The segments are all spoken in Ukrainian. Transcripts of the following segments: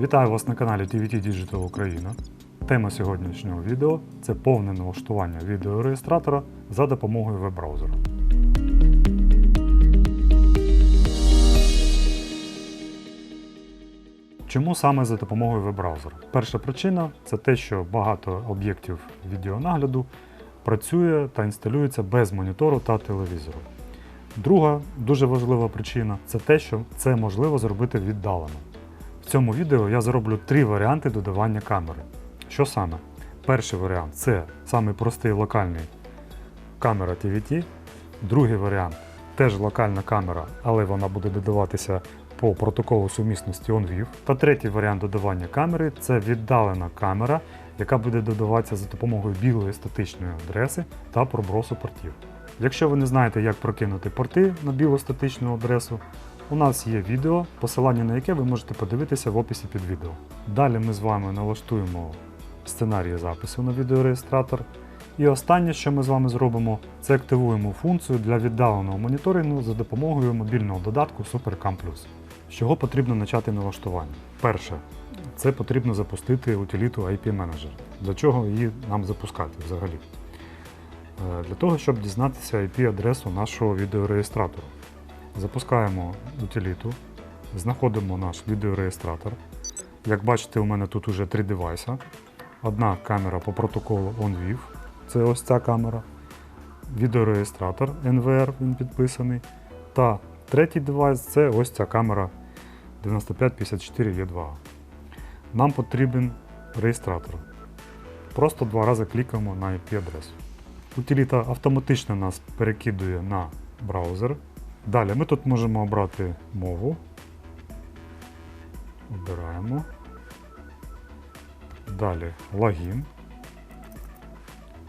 Вітаю вас на каналі TVT Digital Україна. Тема сьогоднішнього відео це повне налаштування відеореєстратора за допомогою веб-браузера. Чому саме за допомогою веб-браузера? Перша причина це те, що багато об'єктів відеонагляду працює та інсталюється без монітору та телевізору. Друга дуже важлива причина це те, що це можливо зробити віддалено. Цьому відео я зроблю три варіанти додавання камери. Що саме? Перший варіант це самий простий локальний камера TVT. Другий варіант теж локальна камера, але вона буде додаватися по протоколу сумісності OnVIV. Та третій варіант додавання камери це віддалена камера, яка буде додаватися за допомогою білої статичної адреси та пробросу портів. Якщо ви не знаєте, як прокинути порти на білу статичну адресу, у нас є відео, посилання на яке ви можете подивитися в описі під відео. Далі ми з вами налаштуємо сценарій запису на відеореєстратор. І останнє, що ми з вами зробимо, це активуємо функцію для віддаленого моніторингу за допомогою мобільного додатку SuperCam Plus. З чого потрібно почати налаштування? Перше, це потрібно запустити утиліту IP Manager. Для чого її нам запускати взагалі? Е, Для того, щоб дізнатися IP-адресу нашого відеореєстратора. Запускаємо утиліту, знаходимо наш відеореєстратор. Як бачите, у мене тут уже три девайса. Одна камера по протоколу OnVIV, це ось ця камера. Відеореєстратор NVR, він підписаний. Та третій девайс це ось ця камера 9554E2. Нам потрібен реєстратор. Просто два рази клікаємо на IP-адресу. Утиліта автоматично нас перекидує на браузер. Далі ми тут можемо обрати мову. Обираємо. Далі логін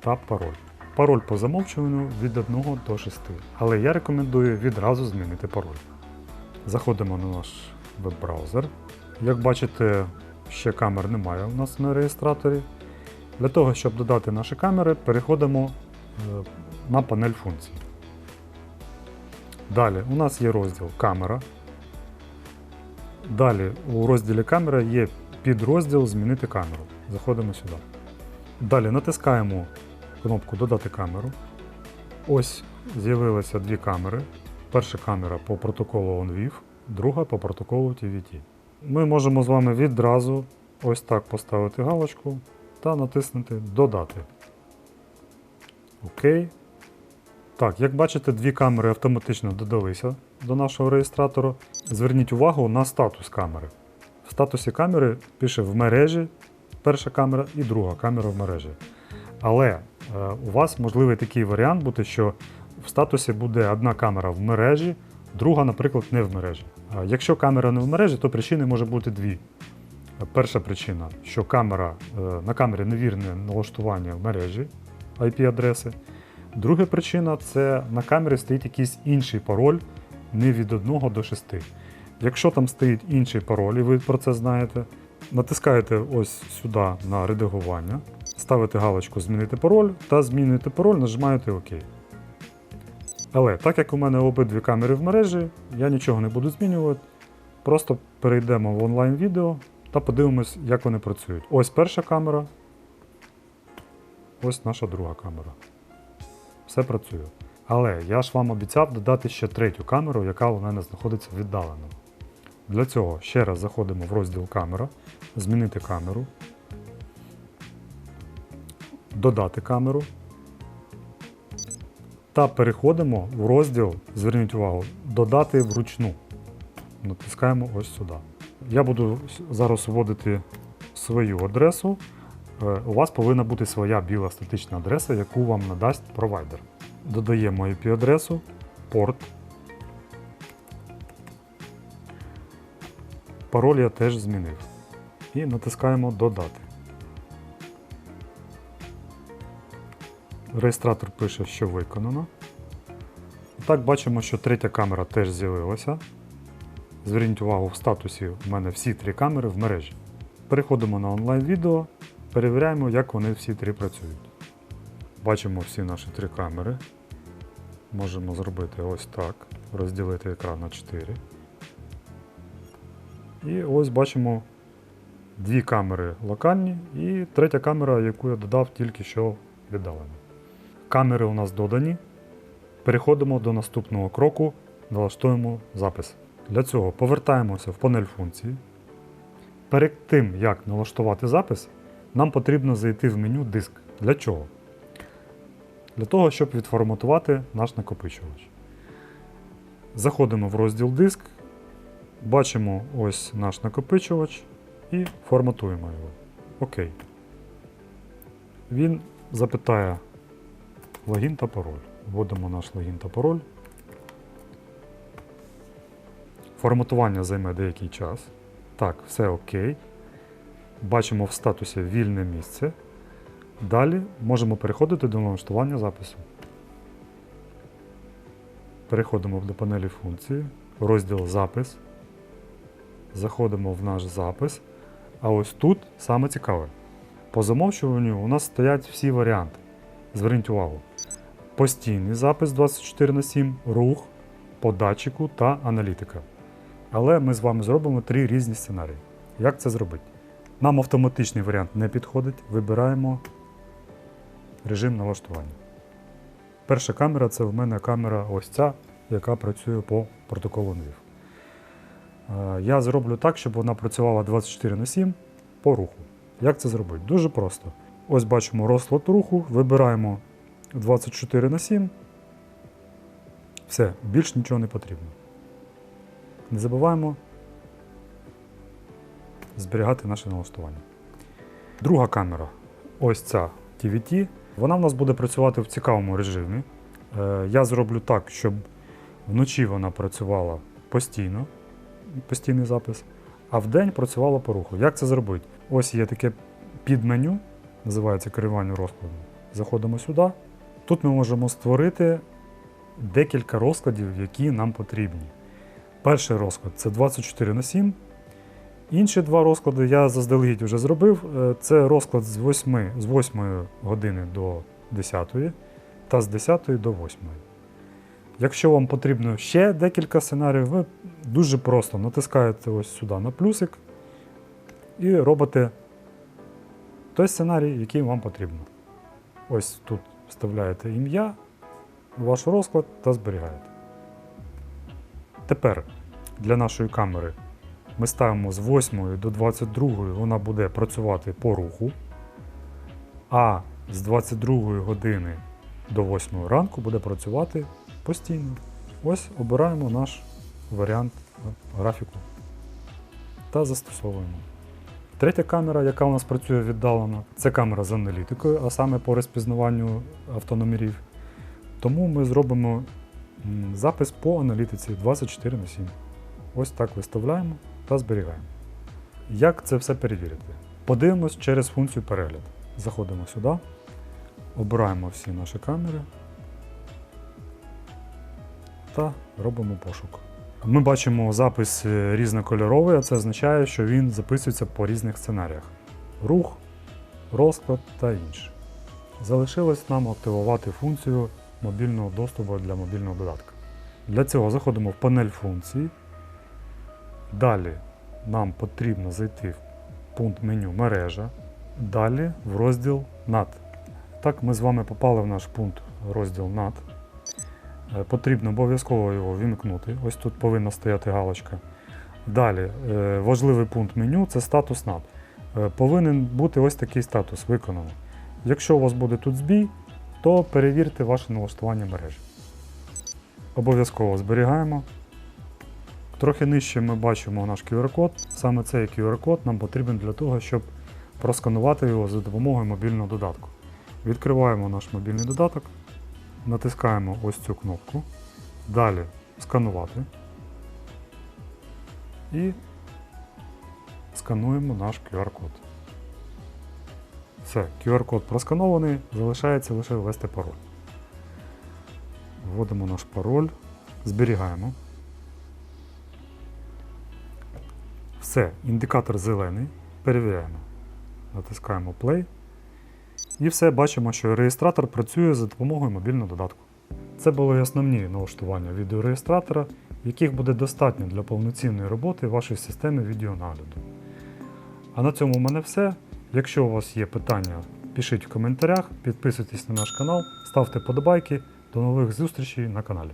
та пароль. Пароль по замовчуванню від 1 до 6. Але я рекомендую відразу змінити пароль. Заходимо на наш веб-браузер. Як бачите, ще камер немає у нас на реєстраторі. Для того, щоб додати наші камери, переходимо е, на панель функцій. Далі у нас є розділ камера. Далі у розділі камера є підрозділ Змінити камеру. Заходимо сюди. Далі натискаємо кнопку Додати камеру. Ось з'явилися дві камери. Перша камера по протоколу OnVIV, друга по протоколу TVT. Ми можемо з вами відразу ось так поставити галочку та натиснути Додати. Окей. Так, як бачите, дві камери автоматично додалися до нашого реєстратора. Зверніть увагу на статус камери. В статусі камери пише в мережі перша камера і друга камера в мережі. Але е, у вас можливий такий варіант бути, що в статусі буде одна камера в мережі, друга, наприклад, не в мережі. Якщо камера не в мережі, то причини може бути дві. Перша причина, що камера, е, на камері невірне налаштування в мережі IP-адреси. Друга причина це на камері стоїть якийсь інший пароль не від 1 до 6. Якщо там стоїть інший пароль, і ви про це знаєте, натискаєте ось сюди на редагування, ставите галочку Змінити пароль та змінюєте пароль, нажимаєте ОК. Але так як у мене обидві камери в мережі, я нічого не буду змінювати. Просто перейдемо в онлайн-відео та подивимось, як вони працюють. Ось перша камера, ось наша друга камера. Все працює. Але я ж вам обіцяв додати ще третю камеру, яка у мене знаходиться віддалено. Для цього ще раз заходимо в розділ камера, змінити камеру, додати камеру. Та переходимо в розділ, зверніть увагу, додати вручну. Натискаємо ось сюди. Я буду зараз вводити свою адресу. Е, У вас повинна бути своя біла статична адреса, яку вам надасть провайдер. Додаємо IP-адресу, порт. Пароль я теж змінив. І натискаємо Додати. Реєстратор пише, що виконано. Так, бачимо, що третя камера теж з'явилася. Зверніть увагу, в статусі у мене всі три камери в мережі. Переходимо на онлайн-відео, перевіряємо, як вони всі три працюють. Бачимо всі наші три камери. Можемо зробити ось так, розділити екран на 4. І ось бачимо дві камери локальні і третя камера, яку я додав тільки що віддалено. Камери у нас додані. Переходимо до наступного кроку, налаштуємо запис. Для цього повертаємося в панель функції. Перед тим, як налаштувати запис, нам потрібно зайти в меню Диск. Для чого? Для того, щоб відформатувати наш накопичувач. Заходимо в розділ Диск, бачимо ось наш накопичувач і форматуємо його. Окей. Він запитає логін та пароль. Вводимо наш логін та пароль. Форматування займе деякий час. Так, все окей. Бачимо в статусі вільне місце. Далі можемо переходити до налаштування запису. Переходимо до панелі функції, розділ Запис. Заходимо в наш запис. А ось тут саме цікаве. По замовчуванню у нас стоять всі варіанти. Зверніть увагу. Постійний запис 24 на 7, рух, по датчику та аналітика. Але ми з вами зробимо три різні сценарії. Як це зробити? Нам автоматичний варіант не підходить. Вибираємо режим налаштування. Перша камера це в мене камера ось ця, яка працює по протоколу NVIF. Е, Я зроблю так, щоб вона працювала 24 на 7 по руху. Як це зробити? Дуже просто. Ось бачимо розклад руху, вибираємо 24 на 7. Все, більш нічого не потрібно. Не забуваємо зберігати наше налаштування. Друга камера, ось ця TVT, вона в нас буде працювати в цікавому режимі. Е, Я зроблю так, щоб вночі вона працювала постійно, постійний запис, а вдень працювала по руху. Як це зробити? Ось є таке підменю, називається керування розкладом. Заходимо сюди. Тут ми можемо створити декілька розкладів, які нам потрібні. Перший розклад це 24 на 7. Інші два розклади я заздалегідь вже зробив. Е, Це розклад з 8, з 8 години до 10 та з 10 до 8. Якщо вам потрібно ще декілька сценаріїв, ви дуже просто натискаєте ось сюди на плюсик і робите той сценарій, який вам потрібно. Ось тут вставляєте ім'я, ваш розклад та зберігаєте. Тепер для нашої камери ми ставимо з 8 до 22 вона буде працювати по руху, а з 22 години до 8 ранку буде працювати постійно. Ось обираємо наш варіант графіку та застосовуємо. Третя камера, яка у нас працює віддалено, це камера з аналітикою, а саме по розпізнаванню автономерів. Тому ми зробимо запис по аналітиці 24 на 7. Ось так виставляємо та зберігаємо. Як це все перевірити? Подивимось через функцію перегляд. Заходимо сюди, обираємо всі наші камери та робимо пошук. Ми бачимо запис е, різнокольоровий, а це означає, що він записується по різних сценаріях: рух, розклад та інше. Залишилось нам активувати функцію мобільного доступу для мобільного додатка. Для цього заходимо в панель функцій. Далі нам потрібно зайти в пункт меню мережа. Далі в розділ NAT. Так, ми з вами попали в наш пункт розділ NAT. Е, Потрібно обов'язково його вімкнути. Ось тут повинна стояти галочка. Далі, е, важливий пункт меню це статус NAT. Е, Повинен бути ось такий статус виконано. Якщо у вас буде тут збій, то перевірте ваше налаштування мережі. Обов'язково зберігаємо. Трохи нижче ми бачимо наш QR-код. Саме цей QR-код нам потрібен для того, щоб просканувати його за допомогою мобільного додатку. Відкриваємо наш мобільний додаток, натискаємо ось цю кнопку. Далі сканувати. І скануємо наш QR-код. Все, QR-код просканований, залишається лише ввести пароль. Вводимо наш пароль, зберігаємо. Все, індикатор зелений. Перевіряємо. Натискаємо Play. І все, бачимо, що реєстратор працює за допомогою мобільного додатку. Це були основні налаштування відеореєстратора, яких буде достатньо для повноцінної роботи вашої системи відеонагляду. А на цьому в мене все. Якщо у вас є питання, пишіть в коментарях, підписуйтесь на наш канал, ставте подобайки. До нових зустрічей на каналі.